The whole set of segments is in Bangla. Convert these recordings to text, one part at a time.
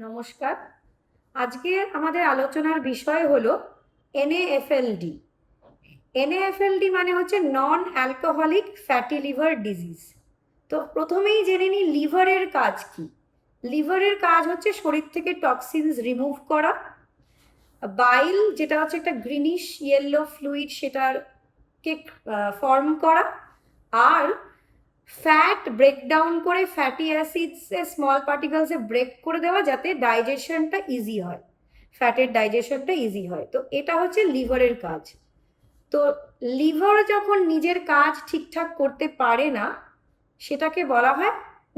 নমস্কার। আজকে আমাদের আলোচনার বিষয় হলো এনএএফএলডি এনএএফএলডি মানে হচ্ছে non alcoholic fatty liver disease তো প্রথমেই জেনে নিই, লিভারের কাজ কি? লিভারের কাজ হচ্ছে শরীর থেকে টক্সিনস রিমুভ করা। বাইল যেটা হচ্ছে একটা গ্রিনিশ ইয়েলো ফ্লুইড সেটার সেটারকে ফর্ম করা। আর ফ্যাট ব্রেকডাউন করে ফ্যাটি অ্যাসিডসে স্মল পার্টিকেলসে ব্রেক করে দেওয়া যাতে ডাইজেশনটা ইজি হয়। ফ্যাটের ডাইজেশনটা ইজি হয়। তো এটা হচ্ছে লিভারের কাজ। তো লিভার যখন নিজের কাজ ঠিকঠাক করতে পারে না, সেটাকে বলা হয়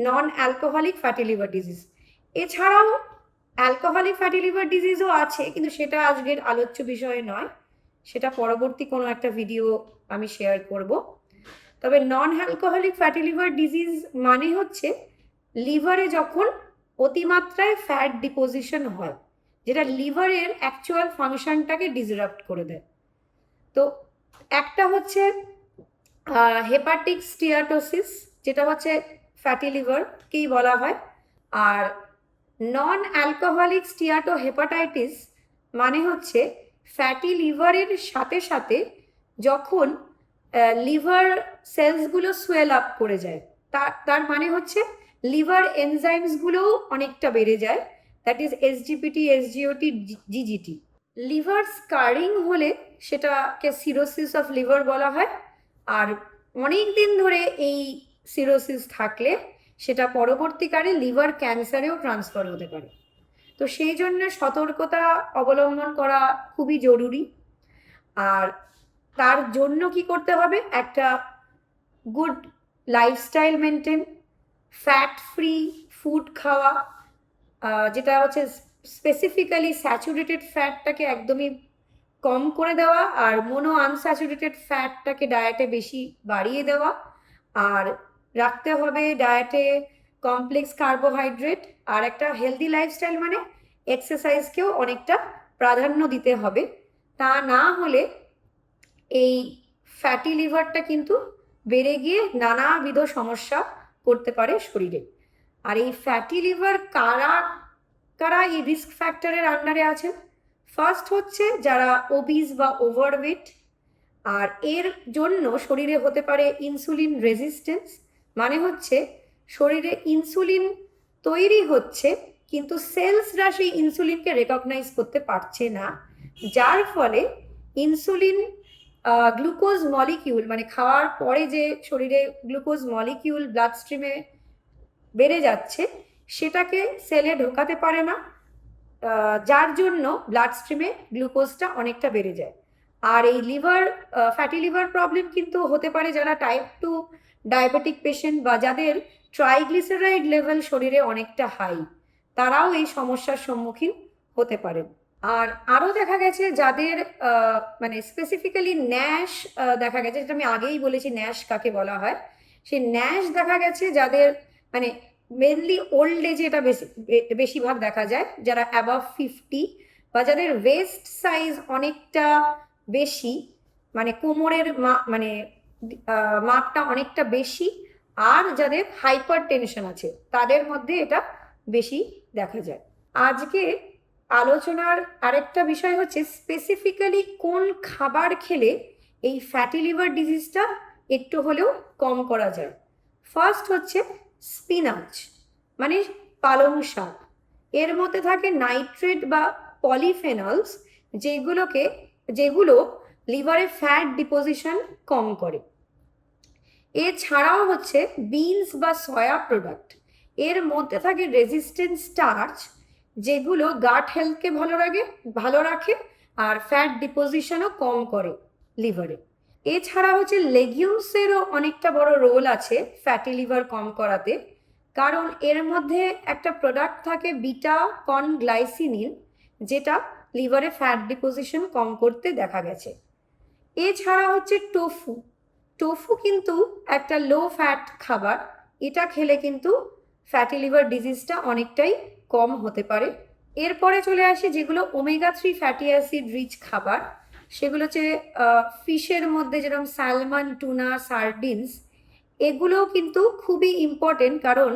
non alcoholic fatty liver disease এছাড়াও অ্যালকোহলিক ফ্যাটি লিভার ডিজিজও আছে, কিন্তু সেটা আজকের আলোচ্য বিষয় নয়। সেটা পরবর্তী কোনো একটা ভিডিও আমি শেয়ার করব। তবে non alcoholic fatty liver disease মানে হচ্ছে লিভারে যখন অতিমাত্রায় ফ্যাট ডিপোজিশন হয়, যেটা লিভারের অ্যাকচুয়াল ফাংশনটাকে ডিসরাপ্ট করে দেয়। তো একটা হচ্ছে হেপাটিক স্টিয়াটোসিস যেটা হচ্ছে ফ্যাটি লিভারকেই বলা হয়, আর নন অ্যালকোহলিক স্টিয়াটো হেপাটাইটিস মানে হচ্ছে ফ্যাটি লিভারের সাথে সাথে যখন লিভার সেলসগুলো সোয়েল আপ করে যায়। তার তার মানে হচ্ছে লিভার এনজাইমসগুলোও অনেকটা বেড়ে যায়। That is SGPT SGOT GGT liver scarring হলে সেটাকে সিরোসিস অফ লিভার বলা হয়। আর অনেক দিন ধরে এই সিরোসিস থাকলে সেটা পরবর্তীকালে লিভার ক্যান্সারেও ট্রান্সফার হতে পারে। তো সেই জন্য সতর্কতা অবলম্বন করা খুবই জরুরি। আর তার জন্য কি করতে হবে? একটা good lifestyle maintain fat free food খাওয়া যেটা হচ্ছে স্পেসিফিক্যালি স্যাচুরেটেড ফ্যাটটাকে একদমই কম করে দেওয়া আর মোনো আনস্যাচুরেটেড ফ্যাটটাকে ডায়েটে বেশি বাড়িয়ে দেওয়া। আর রাখতে হবে ডায়েটে কমপ্লেক্স কার্বোহাইড্রেট আর একটা হেলদি লাইফস্টাইল মানে এক্সারসাইজকেও অনেকটা প্রাধান্য দিতে হবে। তা না হলে এই ফ্যাটি লিভারটা কিন্তু বেড়ে গিয়ে নানাবিধ সমস্যা করতে পারে শরীরে। আর এই ফ্যাটি লিভার কারা কারা এই রিস্ক ফ্যাক্টরের আন্ডারে আছেন? ফার্স্ট হচ্ছে যারা ওবিস বা ওভারওয়েট আর এর জন্য শরীরে হতে পারে ইনসুলিন রেজিস্ট্যান্স মানে হচ্ছে শরীরে ইনসুলিন তৈরি হচ্ছে, কিন্তু সেলসরা সেই ইনসুলিনকে রেকগনাইজ করতে পারছে না, যার ফলে ইনসুলিন গ্লুকোজ মলিকিউল মানে খাওয়ার পরে যে শরীরে গ্লুকোজ মলিকিউল ব্লাড স্ট্রিমে বেড়ে যাচ্ছে, সেটাকে সেলে ঢোকাতে পারে না যার জন্য ব্লাড স্ট্রিমে গ্লুকোজটা অনেকটা বেড়ে যায়। আর এই লিভার ফ্যাটি লিভার প্রবলেম কিন্তু হতে পারে যারা টাইপ টু ডায়াবেটিক পেশেন্ট বা যাদের ট্রাইগ্লিসারাইড লেভেল শরীরে অনেকটা হাই তারাও এই সমস্যার সম্মুখীন হতে পারেন আর আরও দেখা গেছে যাদের মানে স্পেসিফিক্যালি ন্যাশ দেখা গেছে, যেটা আমি আগেই বলেছি ন্যাশ কাকে বলা হয়, সেই ন্যাশ দেখা গেছে যাদের মানে মেনলি ওল্ড এজে এটা বেশি বেশিরভাগ দেখা যায়, যারা অ্যাবাভ ফিফটি বা যাদের ওয়েস্ট সাইজ অনেকটা বেশি মানে কোমরের মানে মাপটা অনেকটা বেশি, আর যাদের হাইপার টেনশন আছে, তাদের মধ্যে এটা বেশি দেখা যায়। আজকে আলোচনার আরেকটা বিষয় হচ্ছে স্পেসিফিক্যালি কোন খাবার খেলে এই ফ্যাটি লিভার ডিজিজটা একটু হলেও কম করা যায়। ফার্স্ট হচ্ছে স্পিনাচ মানে পালং শাক। এর মধ্যে থাকে নাইট্রেট বা পলিফেনলস যেগুলোকে, যেগুলো লিভারে ফ্যাট ডিপোজিশন কম করে। এছাড়াও হচ্ছে বিনস বা সয়া প্রোডাক্টের মধ্যে থাকে রেজিস্ট্যান্ট স্টার্চ যেগুলো গাট হেলথকে ভালো রাখে ভালো রাখে, আর ফ্যাট ডিপোজিশনও কম করে লিভারে এছাড়া হচ্ছে লেগিউমসেরও অনেকটা বড় রোল আছে ফ্যাটি লিভার কম করাতে, কারণ এর মধ্যে একটা প্রোডাক্ট থাকে বিটা কন গ্লাইসিনিল যেটা লিভারে ফ্যাট ডিপোজিশন কম করতে দেখা গেছে। এছাড়া হচ্ছে টোফু টোফু কিন্তু একটা লো ফ্যাট খাবার, এটা খেলে কিন্তু ফ্যাটি লিভার ডিজিজটা অনেকটাই কম হতে পারে। এরপরে চলে আসে যেগুলো omega three fatty acid rich খাবার। সেগুলো হচ্ছে ফিশের মধ্যে যেরকম স্যালমন টুনা সার্ডিনস এগুলোও কিন্তু খুবই ইম্পর্টেন্ট কারণ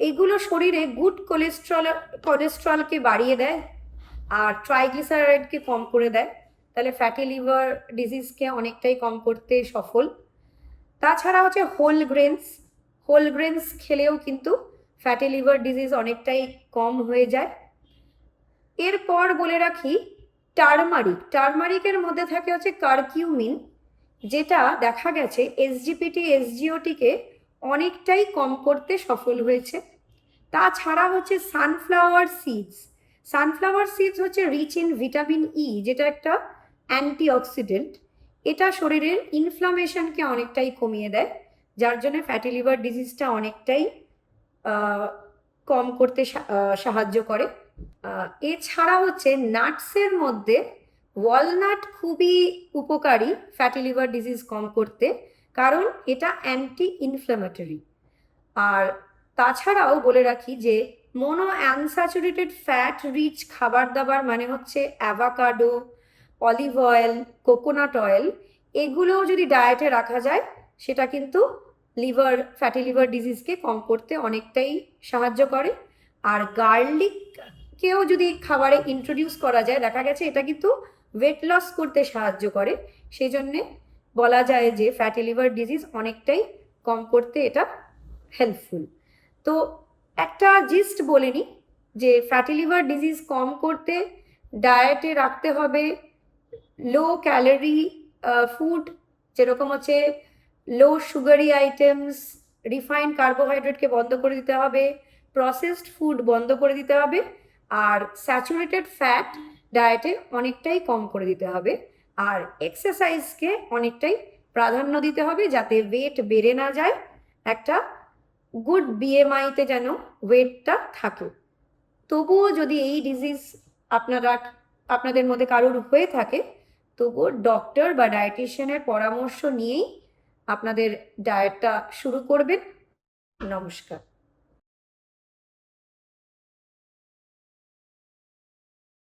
এগুলো শরীরে গুড কোলেস্ট্রল কোলেস্ট্রলকে বাড়িয়ে দেয় আর ট্রাইগ্লিসারাইডকে কম করে দেয়। তাহলে ফ্যাটি লিভার ডিজিজকে অনেকটাই কম করতে সফল। তাছাড়া হচ্ছে হোল গ্রেনস হোল গ্রেনস খেলেও কিন্তু ফ্যাটি লিভার ডিজিজ অনেকটাই কম হয়ে যায়। এরপর বলে রাখি টার্মারিক টার্মারিকের মধ্যে থাকে হচ্ছে কারকিউমিন যেটা দেখা গেছে এসজিপিটি এসজিওটিকে অনেকটাই কম করতে সফল হয়েছে। তাছাড়া হচ্ছে সানফ্লাওয়ার সিডস সানফ্লাওয়ার সিডস হচ্ছে রিচ ইন ভিটামিন ই যেটা একটা অ্যান্টিঅক্সিডেন্ট এটা শরীরের ইনফ্লামেশনকে অনেকটাই কমিয়ে দেয়, যার জন্য ফ্যাটি লিভার ডিজিজটা অনেকটাই কম করতে সাহায্য করে। এছাড়া হচ্ছে নাটসের মধ্যে ওয়ালনাট খুবই উপকারী ফ্যাটি লিভার ডিজিজ কম করতে, কারণ এটা অ্যান্টি ইনফ্ল্যামেটরি আর তাছাড়াও বলে রাখি যে মোনো অ্যানস্যাচুরেটেড ফ্যাট রিচ খাবার দাবার মানে হচ্ছে avocado olive oil coconut oil এগুলোও যদি ডায়েটে রাখা যায়, সেটা কিন্তু লিভার ফ্যাটি লিভার ডিজিজকে কম করতে অনেকটাই সাহায্য করে। আর গার্লিককেও যদি খাবারে ইন্ট্রোডিউস করা যায়, দেখা গেছে এটা কিন্তু ওয়েট লস করতে সাহায্য করে। সেই জন্যে বলা যায় যে ফ্যাটি লিভার ডিজিজ অনেকটাই কম করতে এটা হেল্পফুল তো একটা জিস্ট বলে নিই যে ফ্যাটি লিভার ডিজিজ কম করতে ডায়েটে রাখতে হবে। লো ক্যালোরি ফুড যেরকম হচ্ছে লো সুগারি আইটেমস রিফাইন্ড কার্বোহাইড্রেটকে বন্ধ করে দিতে হবে প্রসেসড ফুড বন্ধ করে দিতে হবে, আর স্যাচুরেটেড ফ্যাট ডায়েটে অনেকটাই কম করে দিতে হবে, আর এক্সারসাইজকে অনেকটাই প্রাধান্য দিতে হবে যাতে ওয়েট বেড়ে না যায়, একটা গুড বিএমআইতে যেন ওয়েটটা থাকে। তবুও যদি এই ডিজিজ আপনারা, আপনাদের মধ্যে কারোর হয়ে থাকে, তবুও ডক্টর বা ডায়েটিশিয়ানের পরামর্শ নিয়েই আপনাদের ডায়েটটা শুরু করবেন। নমস্কার।